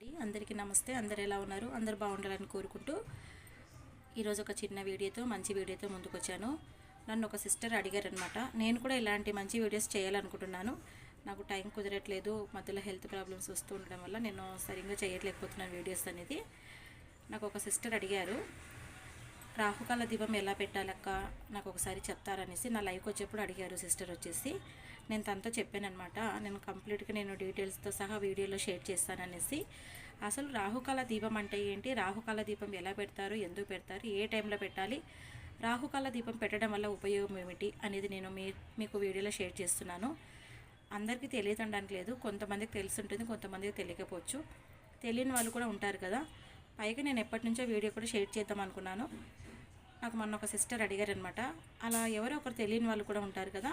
అండి. అందరికీ నమస్తే. అందరు ఎలా ఉన్నారు? అందరు బాగుండాలని కోరుకుంటూ ఈరోజు ఒక చిన్న వీడియోతో మంచి వీడియోతో ముందుకు వచ్చాను నన్ను ఒక సిస్టర్ అడిగారనమాట నేను కూడా ఇలాంటి మంచి వీడియోస్ చేయాలనుకుంటున్నాను. నాకు టైం కుదరట్లేదు. మధ్యలో హెల్త్ ప్రాబ్లమ్స్ వస్తూ ఉండడం వల్ల నేను సరిగ్గా చేయట్లేకపోతున్నాను వీడియోస్ అనేది. నాకు ఒక సిస్టర్ అడిగారు రాహుకాల దీపం ఎలా పెట్టాలక్క? నాకు ఒకసారి చెప్తారనేసి. నా లైఫ్ వచ్చేప్పుడు అడిగారు సిస్టర్ వచ్చేసి. నేను తనతో చెప్పానమాట నేను కంప్లీట్గా నేను డీటెయిల్స్తో సహా వీడియోలో షేర్ చేస్తాననేసి. అసలు రాహుకాల దీపం అంటే ఏంటి? రాహుకాల దీపం ఎలా పెడతారు? ఎందుకు పెడతారు? ఏ టైంలో పెట్టాలి? రాహుకాల దీపం పెట్టడం వల్ల ఉపయోగం ఏమిటి? అనేది నేను మీ మీకు వీడియోలో షేర్ చేస్తున్నాను. అందరికీ తెలియదండానికి లేదు. కొంతమందికి తెలిసి ఉంటుంది కొంతమందికి తెలియకపోవచ్చు. తెలియని వాళ్ళు కూడా ఉంటారు కదా. పైగా నేను ఎప్పటి నుంచో వీడియో కూడా షేర్ చేద్దాం అనుకున్నాను. నాకు మొన్న ఒక సిస్టర్ అడిగారనమాట అలా ఎవరో ఒకరు తెలియని వాళ్ళు కూడా ఉంటారు కదా.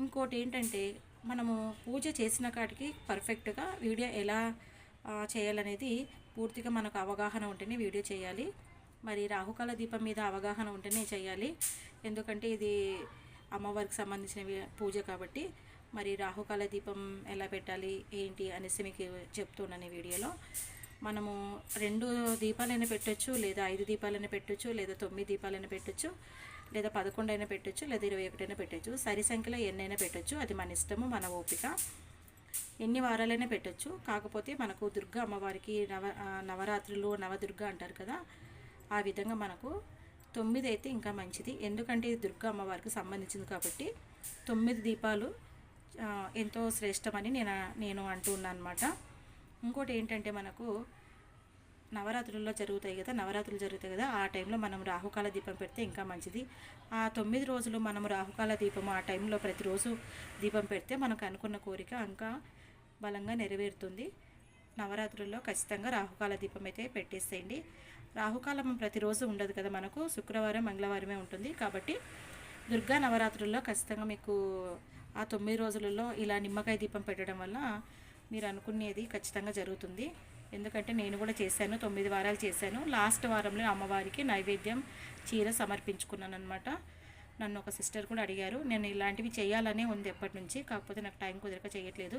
ఇంకోటి ఏంటంటే మనము పూజ చేసిన కాటికి పర్ఫెక్ట్గా వీడియో ఎలా చేయాలనేది పూర్తిగా మనకు అవగాహన ఉంటేనే వీడియో చేయాలి. మరి రాహుకాల దీపం మీద అవగాహన ఉంటేనే చేయాలి. ఎందుకంటే ఇది అమ్మవారికి సంబంధించిన పూజ కాబట్టి. మరి రాహుకాల దీపం ఎలా పెట్టాలి ఏంటి అనేసి మీకు చెప్తున్నాను ఈ వీడియోలో. మనము రెండు దీపాలైనా పెట్టచ్చు లేదా ఐదు దీపాలైనా పెట్టచ్చు లేదా తొమ్మిది దీపాలైనా పెట్టొచ్చు. లేదా పదకొండు అయినా పెట్టొచ్చు లేదా ఇరవై ఒకటైనా పెట్టొచ్చు. సరి సంఖ్యలో ఎన్నైనా పెట్టొచ్చు. అది మన ఇష్టము మన ఓపిక. ఎన్ని వారాలైనా పెట్టచ్చు. కాకపోతే మనకు దుర్గా అమ్మవారికి నవ నవరాత్రులు నవదుర్గ అంటారు కదా ఆ విధంగా మనకు తొమ్మిది అయితే ఇంకా మంచిది. ఎందుకంటే ఇది దుర్గా అమ్మవారికి సంబంధించింది కాబట్టి తొమ్మిది దీపాలు ఎంతో శ్రేష్టమని నేను నేను అంటున్నాను అనమాట ఇంకోటి ఏంటంటే మనకు నవరాత్రుల్లో జరుగుతాయి కదా నవరాత్రులు జరుగుతాయి కదా ఆ టైంలో మనం రాహుకాల దీపం పెడితే ఇంకా మంచిది. ఆ తొమ్మిది రోజులు మనం రాహుకాల దీపం ఆ టైంలో ప్రతిరోజు దీపం పెడితే మనకు అనుకున్న కోరిక ఇంకా బలంగా నెరవేరుతుంది. నవరాత్రుల్లో ఖచ్చితంగా రాహుకాల దీపం అయితే పెట్టేసేయండి. రాహుకాలం ప్రతిరోజు ఉండదు కదా మనకు శుక్రవారం మంగళవారమే ఉంటుంది కాబట్టి దుర్గా నవరాత్రుల్లో ఖచ్చితంగా మీకు ఆ తొమ్మిది రోజులలో ఇలా నిమ్మకాయ దీపం పెట్టడం వల్ల మీరు అనుకునేది ఖచ్చితంగా జరుగుతుంది. ఎందుకంటే నేను కూడా చేశాను తొమ్మిది వారాలు చేశాను. లాస్ట్ వారంలో అమ్మవారికి నైవేద్యం చీర సమర్పించుకున్నాను అనమాట నన్ను ఒక సిస్టర్ కూడా అడిగారు నేను ఇలాంటివి చేయాలనే ఉంది ఎప్పటి నుంచి? కాకపోతే నాకు టైం కుదరక చేయట్లేదు.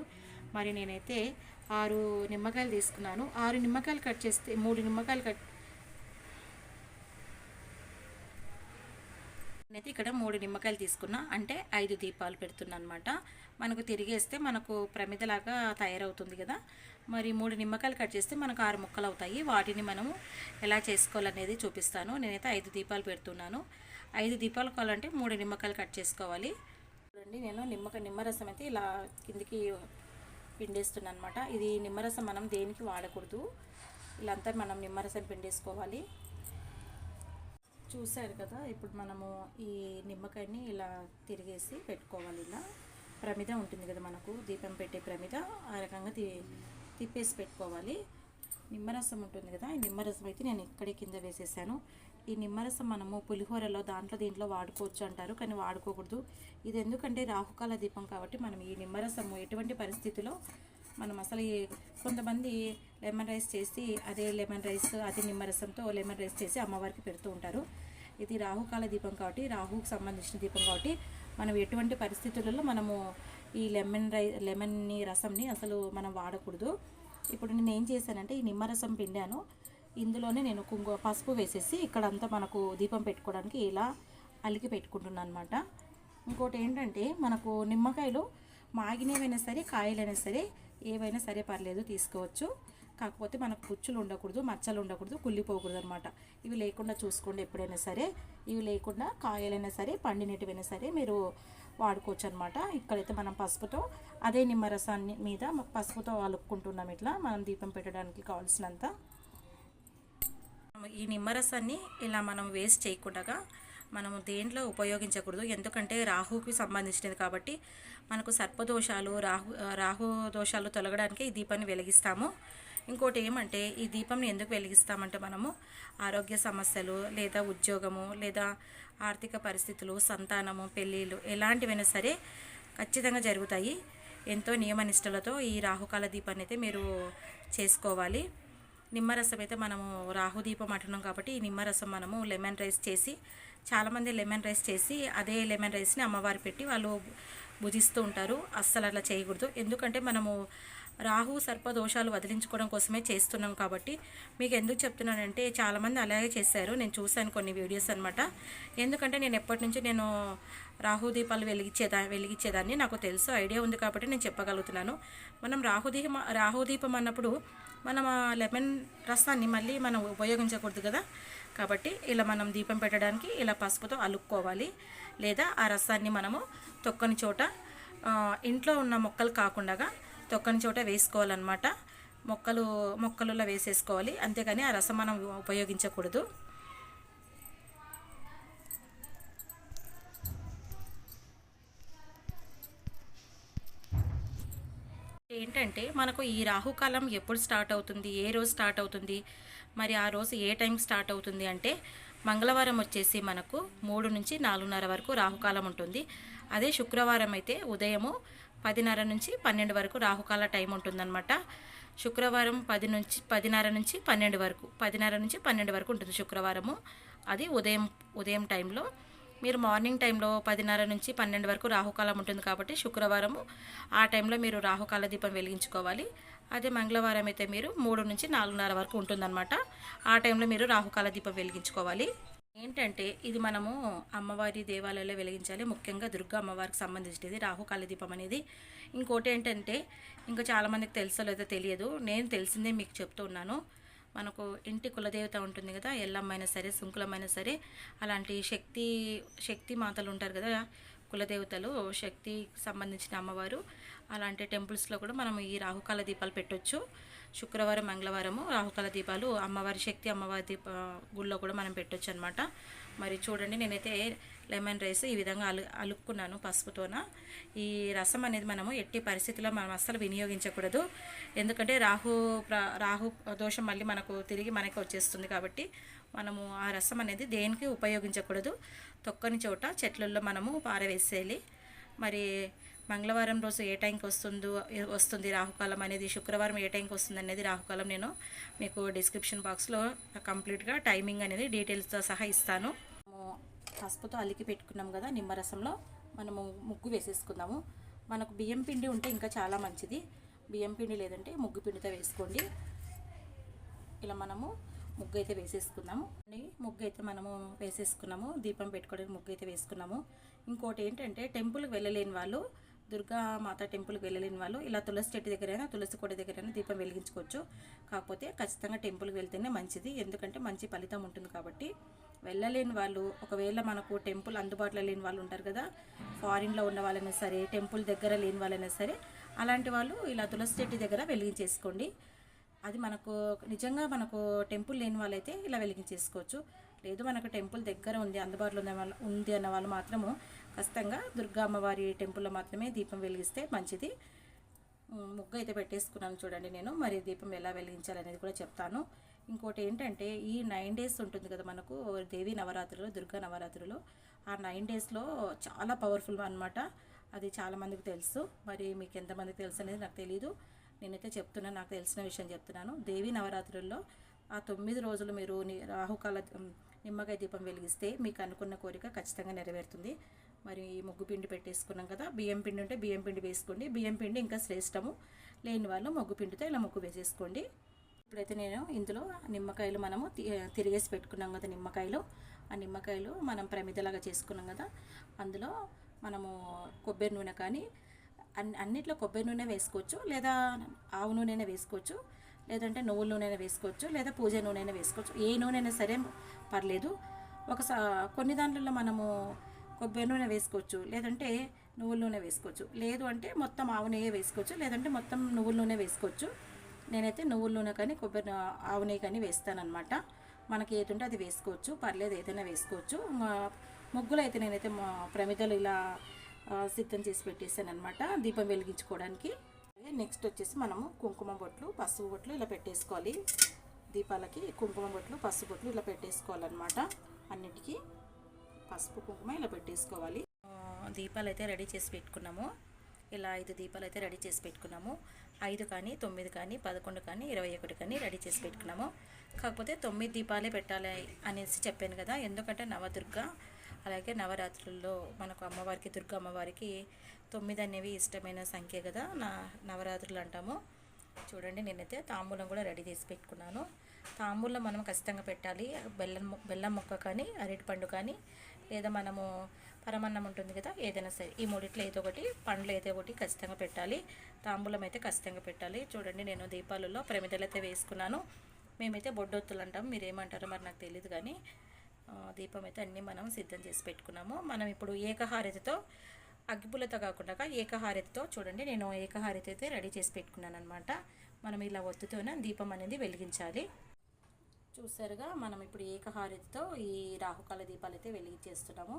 మరి నేనైతే ఆరు నిమ్మకాయలు తీసుకున్నాను. ఆరు నిమ్మకాయలు కట్ చేస్తే మూడు నిమ్మకాయలు కట్ నేనైతే ఇక్కడ మూడు నిమ్మకాయలు తీసుకున్నా. అంటే ఐదు దీపాలు పెడుతున్నా అనమాట మనకు తిరిగేస్తే మనకు ప్రమిదలాగా తయారవుతుంది కదా. మరి మూడు నిమ్మకాయలు కట్ చేస్తే మనకు ఆరు ముక్కలు అవుతాయి. వాటిని మనము ఎలా చేసుకోవాలనేది చూపిస్తాను. నేనైతే ఐదు దీపాలు పెడుతున్నాను. ఐదు దీపాలు కావాలంటే మూడు నిమ్మకాయలు కట్ చేసుకోవాలి. చూడండి నేను నిమ్మకాయ నిమ్మరసం అయితే ఇలా కిందికి పిండేస్తున్నాను అనమాట ఇది నిమ్మరసం మనం దేనికి వాడకూడదు. ఇలా అంతా మనం నిమ్మరసం పిండేసుకోవాలి. చూశారు కదా ఇప్పుడు మనము ఈ నిమ్మకాయని ఇలా తిరిగేసి పెట్టుకోవాలి ఇలా. ప్రమిద ఉంటుంది కదా మనకు దీపం పెట్టే ప్రమిద. ఆ రకంగా తిప్పేసి పెట్టుకోవాలి. నిమ్మరసం ఉంటుంది కదా ఈ నిమ్మరసం అయితే నేను ఇక్కడే కింద వేసేసాను. ఈ నిమ్మరసం మనము పులిహోరలో దాంట్లో దీంట్లో వాడుకోవచ్చు అంటారు కానీ వాడుకోకూడదు. ఇది ఎందుకంటే రాహుకాల దీపం కాబట్టి మనం ఈ నిమ్మరసము ఎటువంటి పరిస్థితిలో మనం అసలు ఈ- కొంతమంది లెమన్ రైస్ చేసి అదే లెమన్ రైస్ అదే నిమ్మరసంతో లెమన్ రైస్ చేసి అమ్మవారికి పెడుతూ ఉంటారు. ఇది రాహుకాల దీపం కాబట్టి రాహుకు సంబంధించిన దీపం కాబట్టి మనం ఎటువంటి పరిస్థితులలో మనము ఈ లెమన్ రై లెమన్ని రసంని అసలు మనం వాడకూడదు. ఇప్పుడు నేను ఏం చేశానంటే ఈ నిమ్మరసం పిండాను. ఇందులోనే నేను కుంకుమ పసుపు వేసేసి ఇక్కడంతా మనకు దీపం పెట్టుకోవడానికి ఇలా అలికి పెట్టుకుంటున్నాను అనమాట ఇంకోటి ఏంటంటే మనకు నిమ్మకాయలు మాగినవైనా సరే కాయలైనా సరే ఏవైనా సరే పర్లేదు తీసుకోవచ్చు. కాకపోతే మనకు పుచ్చులు ఉండకూడదు మచ్చలు ఉండకూడదు కుళ్ళిపోకూడదు అనమాట ఇవి లేకుండా చూసుకోండి ఎప్పుడైనా సరే. ఇవి లేకుండా కాయలైనా సరే పండినటివైనా సరే మీరు వాడుకోవచ్చు అనమాట ఇక్కడైతే మనం పసుపుతో అదే నిమ్మరసాన్ని మీద పసుపుతో అలుపుకుంటున్నాం ఇట్లా. మనం దీపం పెట్టడానికి కావాల్సినంత. ఈ నిమ్మరసాన్ని ఇలా మనం వేస్ట్ చేయకుండా మనము దేంట్లో ఉపయోగించకూడదు. ఎందుకంటే రాహుకి సంబంధించినది కాబట్టి మనకు సర్పదోషాలు రాహు రాహు దోషాలు తొలగడానికి ఈ దీపాన్ని వెలిగిస్తాము. ఇంకోటి ఏమంటే ఈ దీపంని ఎందుకు వెలిగిస్తామంటే మనము ఆరోగ్య సమస్యలు లేదా ఉద్యోగము లేదా ఆర్థిక పరిస్థితులు సంతానము పెళ్ళిళ్ళు ఎలాంటివైనా సరే ఖచ్చితంగా జరుగుతాయి. ఎంతో నియమనిష్టలతో ఈ రాహుకాల దీపాన్ని అయితే మీరు చేసుకోవాలి. నిమ్మరసం అయితే మనము రాహు దీపం అంటున్నాం కాబట్టి ఈ నిమ్మరసం మనము లెమన్ రైస్ చేసి చాలామంది లెమన్ రైస్ చేసి అదే లెమన్ రైస్ని అమ్మవారు పెట్టి వాళ్ళు భుజిస్తూ ఉంటారు. అస్సలు అట్లా చేయకూడదు. ఎందుకంటే మనము రాహు సర్ప దోషాలు వదిలించుకోవడం కోసమే చేస్తున్నాం కాబట్టి మీకు ఎందుకు చెప్తున్నానంటే చాలామంది అలాగే చేశారు. నేను చూశాను కొన్ని వీడియోస్ అనమాట ఎందుకంటే నేను ఎప్పటి నుంచి నేను రాహు దీపాలు వెలిగించేదా వెలిగించేదాన్ని నాకు తెలుసు ఐడియా ఉంది కాబట్టి నేను చెప్పగలుగుతున్నాను. మనం రాహుదీపం రాహుదీపం అన్నప్పుడు మనం ఆ లెమన్ రసాన్ని మళ్ళీ మనం ఉపయోగించకూడదు కదా. కాబట్టి ఇలా మనం దీపం పెట్టడానికి ఇలా పసుపుతో అలుక్కోవాలి. లేదా ఆ రసాన్ని మనము తొక్కని చోట ఇంట్లో ఉన్న మొక్కలు కాకుండా తొక్కని చోట వేసుకోవాలన్నమాట. మొక్కలు మొక్కలలో వేసేసుకోవాలి. అంతేగాని ఆ రసం మనం ఉపయోగించకూడదు. ఏంటంటే మనకు ఈ రాహుకాలం ఎప్పుడు స్టార్ట్ అవుతుంది? ఏ రోజు స్టార్ట్ అవుతుంది? మరి ఆ రోజు ఏ టైం స్టార్ట్ అవుతుంది అంటే మంగళవారం వచ్చేసి మనకు మూడు నుంచి నాలుగున్నర వరకు రాహుకాలం ఉంటుంది. అదే శుక్రవారం అయితే ఉదయము పదిన్నర నుంచి పన్నెండు వరకు రాహుకాల టైం ఉంటుందన్నమాట. శుక్రవారం పది నుంచి పదిన్నర నుంచి పన్నెండు వరకు పదిన్నర నుంచి పన్నెండు వరకు ఉంటుంది శుక్రవారము. అది ఉదయం ఉదయం టైంలో. మీరు మార్నింగ్ టైంలో పదిన్నర నుంచి పన్నెండు వరకు రాహుకాలం ఉంటుంది కాబట్టి శుక్రవారము ఆ టైంలో మీరు రాహుకాల దీపం వెలిగించుకోవాలి. అదే మంగళవారం అయితే మీరు మూడు నుంచి నాలుగున్నర వరకు ఉంటుందన్నమాట. ఆ టైంలో మీరు రాహుకాల దీపం వెలిగించుకోవాలి. ఏంటంటే ఇది మనము అమ్మవారి దేవాలయాల్లో వెలిగించాలి. ముఖ్యంగా దుర్గా అమ్మవారికి సంబంధించినది రాహుకాల దీపం అనేది. ఇంకోటి ఏంటంటే ఇంకా చాలామందికి తెలుసో లేదో తెలియదు. నేను తెలిసిందే మీకు చెప్తూ ఉన్నాను. మనకు ఇంటి కులదేవత ఉంటుంది కదా ఎల్లమ్మైనా సరే సుంకులమైనా సరే అలాంటి శక్తి శక్తి మాతలు ఉంటారు కదా కులదేవతలు శక్తికి సంబంధించిన అమ్మవారు. అలాంటి టెంపుల్స్లో కూడా మనం ఈ రాహుకాల దీపాలు పెట్టొచ్చు. శుక్రవారం మంగళవారము రాహుకాల దీపాలు అమ్మవారి శక్తి అమ్మవారి దీప గుళ్ళో కూడా మనం పెట్టొచ్చు అనమాట మరి చూడండి నేనైతే లెమన్ రైస్ ఈ విధంగా అలు అలుక్కున్నాను పసుపుతోన. ఈ రసం అనేది మనము ఎట్టి పరిస్థితుల్లో మనం అస్సలు వినియోగించకూడదు. ఎందుకంటే రాహు రాహు దోషం మళ్ళీ మనకు తిరిగి మనకి వచ్చేస్తుంది కాబట్టి మనము ఆ రసం అనేది దేనికి ఉపయోగించకూడదు? తొక్కని చోట చెట్లల్లో మనము పారవేసేయాలి. మరి మంగళవారం రోజు ఏ టైంకి వస్తుందో వస్తుంది రాహుకాలం అనేది శుక్రవారం ఏ టైంకి వస్తుంది అనేది రాహుకాలం నేను మీకు డిస్క్రిప్షన్ బాక్స్లో కంప్లీట్గా టైమింగ్ అనేది డీటెయిల్స్తో సహా ఇస్తాను. పసుపుతో అలికి పెట్టుకున్నాం కదా నిమ్మరసంలో మనము ముగ్గు వేసేసుకుందాము. మనకు బియ్యం పిండి ఉంటే ఇంకా చాలా మంచిది. బియ్యం పిండి లేదంటే ముగ్గు పిండితో వేసుకోండి. ఇలా మనము ముగ్గు అయితే వేసేసుకుందాము. ముగ్గు అయితే మనము వేసేసుకున్నాము. దీపం పెట్టుకోవడానికి ముగ్గు అయితే వేసుకున్నాము. ఇంకోటి ఏంటంటే టెంపుల్కి వెళ్ళలేని వాళ్ళు దుర్గా మాత టెంపుల్కి వెళ్ళలేని వాళ్ళు ఇలా తులసి చెట్టు దగ్గరైనా తులసి కోట దగ్గరైనా దీపం వెలిగించుకోవచ్చు. కాకపోతే ఖచ్చితంగా టెంపుల్కి వెళ్తేనే మంచిది. ఎందుకంటే మంచి ఫలితం ఉంటుంది కాబట్టి వెళ్ళలేని వాళ్ళు ఒకవేళ మనకు టెంపుల్ అందుబాటులో లేని వాళ్ళు ఉంటారు కదా ఫారిన్లో ఉన్న వాళ్ళైనా సరే టెంపుల్ దగ్గర లేని వాళ్ళైనా సరే అలాంటి వాళ్ళు ఇలా తులసి చెట్టు దగ్గర వెలిగించేసుకోండి. అది మనకు నిజంగా మనకు టెంపుల్ లేని వాళ్ళైతే ఇలా వెలిగించేసుకోవచ్చు. లేదు మనకు టెంపుల్ దగ్గర ఉంది అందుబాటులో ఉన్న వాళ్ళు ఉంది అన్న వాళ్ళు మాత్రము ఖచ్చితంగా దుర్గా అమ్మవారి టెంపుల్లో మాత్రమే దీపం వెలిగిస్తే మంచిది. ముగ్గు అయితే పెట్టేసుకున్నాను చూడండి నేను. మరి దీపం ఎలా వెలిగించాలనేది కూడా చెప్తాను. ఇంకోటి ఏంటంటే ఈ నైన్ డేస్ ఉంటుంది కదా మనకు దేవి నవరాత్రులు దుర్గా నవరాత్రులు. ఆ నైన్ డేస్లో చాలా పవర్ఫుల్ అనమాట అది చాలామందికి తెలుసు. మరి మీకు ఎంతమందికి తెలుసు అనేది నాకు తెలియదు నేనైతే చెప్తున్నాను నాకు తెలిసిన విషయం చెప్తున్నాను. దేవి నవరాత్రుల్లో ఆ తొమ్మిది రోజులు మీరు రాహుకాల నిమ్మకాయ దీపం వెలిగిస్తే మీకు అనుకున్న కోరిక ఖచ్చితంగా నెరవేరుతుంది. మరి ముగ్గు పిండి పెట్టేసుకున్నాం కదా బియ్యం పిండి ఉంటే బియ్యం పిండి వేసుకోండి. బియ్యం పిండి ఇంకా శ్రేష్టము. లేని వాళ్ళు ముగ్గు పిండితో ఇలా ముగ్గు వేసేసుకోండి. ఇప్పుడైతే నేను ఇందులో నిమ్మకాయలు మనము తి- తిరిగేసి పెట్టుకున్నాం కదా నిమ్మకాయలు. ఆ నిమ్మకాయలు మనం ప్రమిదలాగా చేసుకున్నాం కదా అందులో మనము కొబ్బరి నూనె కానీ అన్ని అన్నిట్లో కొబ్బరి నూనె వేసుకోవచ్చు. లేదా ఆవు నూనె వేసుకోవచ్చు. లేదంటే నువ్వుల నూనె వేసుకోవచ్చు. లేదా పూజ నూనె వేసుకోవచ్చు. ఏ నూనె సరే పర్లేదు. ఒకసా కొన్ని దాంట్లో మనము కొబ్బరి నూనె వేసుకోవచ్చు. లేదంటే నువ్వుల నూనె వేసుకోవచ్చు. లేదు అంటే మొత్తం ఆవు నెయ్యి వేసుకోవచ్చు. లేదంటే మొత్తం నువ్వుల నూనె వేసుకోవచ్చు. నేనైతే నువ్వుల నూనె కానీ కొబ్బరి ఆవు నెయ్యి కానీ వేస్తానన్నమాట. మనకి ఏదంటే అది వేసుకోవచ్చు. పర్లేదు ఏదైనా వేసుకోవచ్చు. ముగ్గులు అయితే నేనైతే మా ప్రమిదలు ఇలా సిద్ధం చేసి పెట్టేసాను అనమాట దీపం వెలిగించుకోవడానికి. నెక్స్ట్ వచ్చేసి మనము కుంకుమ బొట్లు పసుపు బొట్లు ఇలా పెట్టేసుకోవాలి. దీపాలకి కుంకుమ బొట్లు పసుపు బొట్లు ఇలా పెట్టేసుకోవాలన్నమాట అన్నిటికీ. పసుపు కుంకుమ ఇలా పెట్టేసుకోవాలి. దీపాలు అయితే రెడీ చేసి పెట్టుకున్నాము. ఇలా ఐదు దీపాలు అయితే రెడీ చేసి పెట్టుకున్నాము. ఐదు కానీ తొమ్మిది కానీ పదకొండు కానీ ఇరవై ఒకటి కానీ రెడీ చేసి పెట్టుకున్నాము. కాకపోతే తొమ్మిది దీపాలే పెట్టాలి అనేసి చెప్పాను కదా. ఎందుకంటే నవదుర్గ అలాగే నవరాత్రుల్లో మనకు అమ్మవారికి దుర్గా అమ్మవారికి తొమ్మిది అనేవి ఇష్టమైన సంఖ్య కదా. నా నవరాత్రులు అంటాము. చూడండి నేనైతే తాంబూలం కూడా రెడీ చేసి పెట్టుకున్నాను. తాంబూలం మనం ఖచ్చితంగా పెట్టాలి. బెల్లం బెల్లం మొక్క కానీ అరటిపండు కానీ లేదా మనము పరమన్నం ఉంటుంది కదా ఏదైనా సరే. ఈ మూడిట్లో ఏదో ఒకటి పండ్లు ఏదో ఒకటి ఖచ్చితంగా పెట్టాలి. తాంబూలం అయితే ఖచ్చితంగా పెట్టాలి. చూడండి నేను దీపాలలో ప్రమిదలు అయితే వేసుకున్నాను. మేమైతే బొడ్డొత్తులు అంటాం. మీరేమంటారో మరి నాకు తెలియదు కానీ దీపం అయితే అన్నీ మనం సిద్ధం చేసి పెట్టుకున్నాము. మనం ఇప్పుడు ఏకహారతితో అగ్గిపుల్లతో కాకుండా ఏకహారతితో చూడండి నేను ఏకహారతి అయితే రెడీ చేసి పెట్టుకున్నాను అనమాట మనం ఇలా ఒత్తుతోనే దీపం అనేది వెలిగించాలి. చూసారుగా మనం ఇప్పుడు ఏకహారతితో ఈ రాహుకాల దీపాలు అయితే వెలిగించేస్తున్నాము.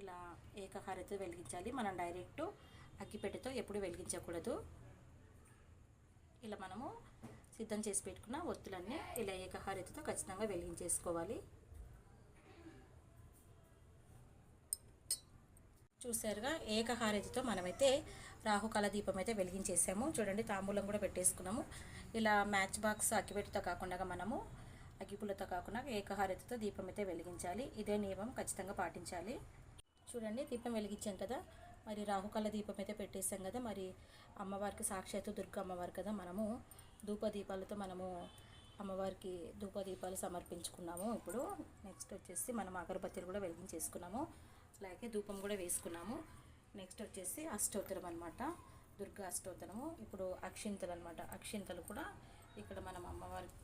ఇలా ఏకహారతితో వెలిగించాలి. మనం డైరెక్ట్ అగ్గిపెట్టెతో ఎప్పుడు వెలిగించకూడదు. ఇలా మనము సిద్ధం చేసి పెట్టుకున్న ఒత్తులన్నీ ఇలా ఏకహారతితో ఖచ్చితంగా వెలిగించేసుకోవాలి. చూసారుగా ఏకహారతితో మనమైతే రాహుకాల దీపం అయితే వెలిగించేసాము. చూడండి తాంబూలం కూడా పెట్టేసుకున్నాము. ఇలా మ్యాచ్ బాక్స్ అక్కిపెట్టితో కాకుండా మనము అగ్గిపుల్లతో కాకుండా ఏకహారతితో దీపం అయితే వెలిగించాలి. ఇదే నియమం ఖచ్చితంగా పాటించాలి. చూడండి దీపం వెలిగించాం కదా. మరి రాహుకాల దీపం అయితే పెట్టేసాం కదా. మరి అమ్మవారికి సాక్షాత్తు దుర్గ అమ్మవారు కదా మనము. ధూప దీపాలతో మనము అమ్మవారికి ధూప దీపాలు సమర్పించుకున్నాము. ఇప్పుడు నెక్స్ట్ వచ్చేసి మనం అగరబత్తిలు కూడా వెలిగించేసుకున్నాము. అలాగే ధూపం కూడా వేసుకున్నాము. నెక్స్ట్ వచ్చేసి అష్టోత్తరం అనమాట దుర్గా అష్టోత్తరము. ఇప్పుడు అక్షింతలు అనమాట అక్షింతలు కూడా ఇక్కడ మనం అమ్మవారికి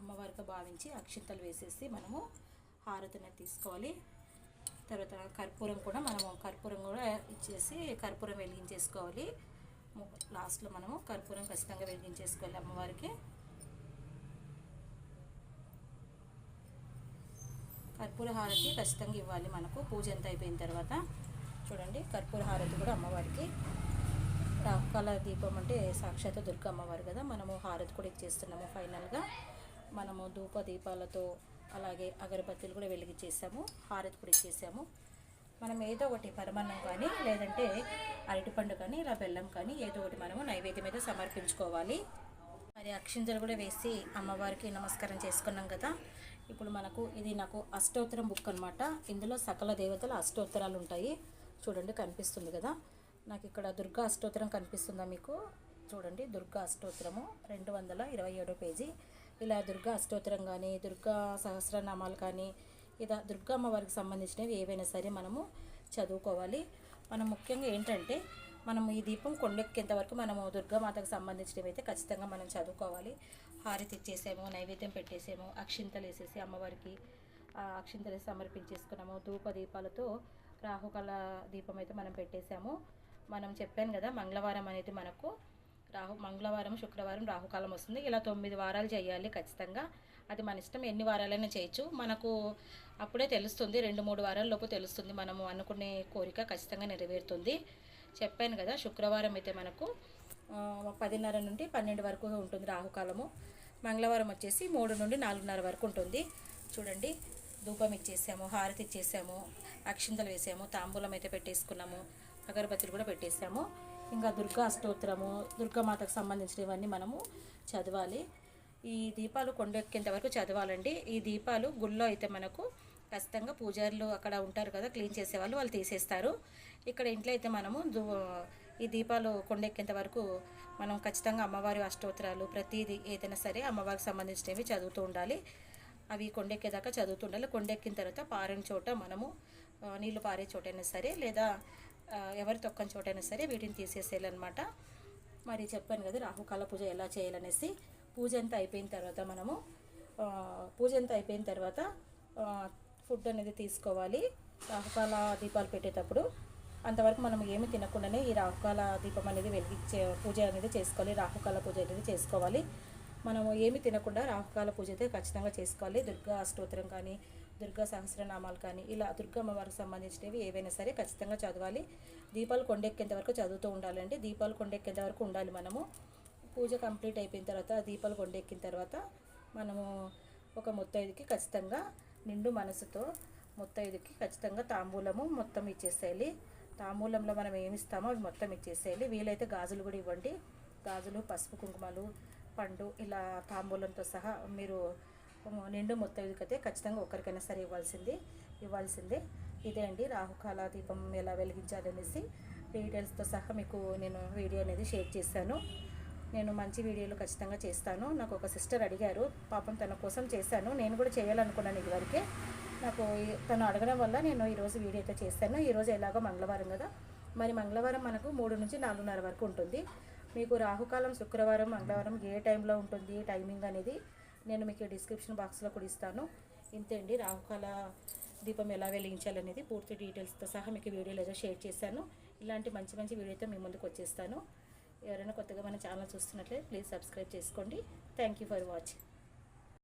అమ్మవారిగా భావించి అక్షింతలు వేసేసి మనము హారతిని తీసుకోవాలి. తర్వాత కర్పూరం కూడా మనము కర్పూరం కూడా ఇచ్చేసి కర్పూరం వెలిగించేసుకోవాలి. లాస్ట్లో మనము కర్పూరం ఖచ్చితంగా వెలిగించేసుకోవాలి అమ్మవారికి. కర్పూర హారతి ఖచ్చితంగా ఇవ్వాలి మనకు. పూజ ఎంత అయిపోయిన తర్వాత చూడండి కర్పూర హారతి కూడా అమ్మవారికి. రాకాల దీపం అంటే సాక్షాత్ దుర్గ అమ్మవారు కదా మనము హారతి కూడా ఇచ్చేస్తున్నాము ఫైనల్గా. మనము ధూప దీపాలతో అలాగే అగరబత్తీలు కూడా వెలిగించేసాము హారతి కూడా ఇచ్చేసాము. మనం ఏదో ఒకటి పరమాన్నం కానీ లేదంటే అరటిపండు కానీ ఇలా బెల్లం కానీ ఏదో ఒకటి మనము నైవేద్యం అయితే సమర్పించుకోవాలి. మరి అక్షింతలు కూడా వేసి అమ్మవారికి నమస్కారం చేసుకున్నాం కదా. ఇప్పుడు మనకు ఇది నాకు అష్టోత్తరం బుక్ అనమాట ఇందులో సకల దేవతల అష్టోత్తరాలు ఉంటాయి. చూడండి కనిపిస్తుంది కదా. నాకు ఇక్కడ దుర్గా అష్టోత్తరం కనిపిస్తుందా మీకు? చూడండి దుర్గా అష్టోత్తరము రెండు వందల ఇరవై ఏడో పేజీ. ఇలా దుర్గా అష్టోత్తరం కానీ దుర్గా సహస్రనామాలు కానీ ఇలా దుర్గా అమ్మవారికి సంబంధించినవి ఏవైనా సరే మనము చదువుకోవాలి. మనం ముఖ్యంగా ఏంటంటే మనం ఈ దీపం కొండెక్కేంత వరకు మనము దుర్గామాతకు సంబంధించినవి అయితే ఖచ్చితంగా మనం చదువుకోవాలి. హారతి ఇచ్చేసాము నైవేద్యం పెట్టేసాము అక్షింతలు వేసేసి అమ్మవారికి అక్షింతలు వేసి సమర్పించేసుకున్నాము. ధూప దీపాలతో రాహుకాల దీపం అయితే మనం పెట్టేశాము మనం చెప్పాను కదా మంగళవారం అనేది మనకు రాహు మంగళవారం శుక్రవారం రాహుకాలం వస్తుంది. ఇలా తొమ్మిది వారాలు చేయాలి ఖచ్చితంగా. అది మన ఇష్టం. ఎన్ని వారాలైనా చేయొచ్చు. మనకు అప్పుడే తెలుస్తుంది. రెండు మూడు వారాల లోపు తెలుస్తుంది. మనము అనుకునే కోరిక ఖచ్చితంగా నెరవేరుతుంది. చెప్పాను కదా శుక్రవారం అయితే మనకు పదిన్నర నుండి పన్నెండు వరకు ఉంటుంది రాహుకాలము. మంగళవారం వచ్చేసి మూడు నుండి నాలుగున్నర వరకు ఉంటుంది. చూడండి. ధూపం ఇచ్చేసాము హారతి ఇచ్చేసాము అక్షింతలు వేసాము తాంబూలం అయితే పెట్టేసుకున్నాము అగరబత్తులు కూడా పెట్టేసాము. ఇంకా దుర్గా అష్టోత్తరము దుర్గామాతకు సంబంధించినవన్నీ మనము చదవాలి. ఈ దీపాలు కొండెక్కేంత వరకు చదవాలండి. ఈ దీపాలు గుళ్ళో అయితే మనకు ఖచ్చితంగా పూజారులు అక్కడ ఉంటారు కదా క్లీన్ చేసేవాళ్ళు వాళ్ళు తీసేస్తారు. ఇక్కడ ఇంట్లో అయితే మనము ఈ దీపాలు కొండెక్కేంత వరకు మనం ఖచ్చితంగా అమ్మవారి అష్టోత్తరాలు ప్రతిదీ ఏదైనా సరే అమ్మవారికి సంబంధించినవి చదువుతూ ఉండాలి. అవి కొండెక్కేదాకా చదువుతూ ఉండాలి. కొండెక్కిన తర్వాత పారిన చోట మనము నీళ్ళు పారే చోటైనా సరే లేదా ఎవరి తొక్కని చోటైనా సరే వీటిని తీసేసేయాలన్నమాట. మరి చెప్పాను కదా రాహుకాల పూజ ఎలా చేయాలనేసి పూజ అంతా అయిపోయిన తర్వాత మనము పూజ అంతా అయిపోయిన తర్వాత ఫుడ్ అనేది తీసుకోవాలి. రాహుకాల దీపాలు పెట్టేటప్పుడు అంతవరకు మనం ఏమి తినకుండానే ఈ రాహుకాల దీపం అనేది వెలిగించే పూజ అనేది చేసుకోవాలి. రాహుకాల పూజ అనేది చేసుకోవాలి. మనము ఏమి తినకుండా రాహుకాల పూజ అయితే ఖచ్చితంగా చేసుకోవాలి. దుర్గా అష్టోత్తరం కానీ దుర్గా సహస్రనామాలు కానీ ఇలా దుర్గమ్మ వారికి సంబంధించినవి ఏవైనా సరే ఖచ్చితంగా చదవాలి. దీపాలు కొండెక్కేంత వరకు చదువుతూ ఉండాలండి. దీపాలు కొండెక్కేంత వరకు ఉండాలి మనము. పూజ కంప్లీట్ అయిపోయిన తర్వాత దీపాలు కొండెక్కిన తర్వాత మనము ఒక ముత్తైదుకి ఖచ్చితంగా నిండు మనసుతో ముత్తైదుకి ఖచ్చితంగా తాంబూలము మొత్తం ఇచ్చేసేయాలి. తాంబూలంలో మనం ఏమి ఇస్తామో అవి మొత్తం ఇచ్చేసేయాలి. వీలైతే గాజులు కూడా ఇవ్వండి. గాజులు పసుపు కుంకుమలు పండు ఇలా తాంబూలంతో సహా మీరు నిండు మొత్తం అయితే ఖచ్చితంగా ఒకరికైనా సరే ఇవ్వాల్సింది ఇవ్వాల్సిందే. ఇదే అండి. రాహుకాల దీపం ఎలా వెలిగించాలనేసి డీటెయిల్స్తో సహా మీకు నేను వీడియో అనేది షేర్ చేశాను. నేను మంచి వీడియోలు ఖచ్చితంగా చేస్తాను. నాకు ఒక సిస్టర్ అడిగారు పాపం తన కోసం చేశాను. నేను కూడా చేయాలనుకున్నాను ఇదివరకే. నాకు తను అడగడం వల్ల నేను ఈరోజు వీడియోతో చేస్తాను ఈరోజు ఎలాగో మంగళవారం కదా. మరి మంగళవారం మనకు మూడు నుంచి నాలుగున్నర వరకు ఉంటుంది. మీకు రాహుకాలం శుక్రవారం మంగళవారం ఏ టైంలో ఉంటుంది టైమింగ్ అనేది నేను మీకు డిస్క్రిప్షన్ బాక్స్లో కూడా ఇస్తాను. ఇంతే అండి. రాహుకాల దీపం ఎలా వెలిగించాలనేది పూర్తి డీటెయిల్స్తో సహా మీకు వీడియోలో ఏదో షేర్ చేశాను. ఇలాంటి మంచి మంచి వీడియోతో మీ ముందుకు వచ్చేస్తాను. ఎవరైనా కొత్తగా మన ఛానల్ చూస్తున్నట్లయితే ప్లీజ్ సబ్స్క్రైబ్ చేసుకోండి. Thank you for watching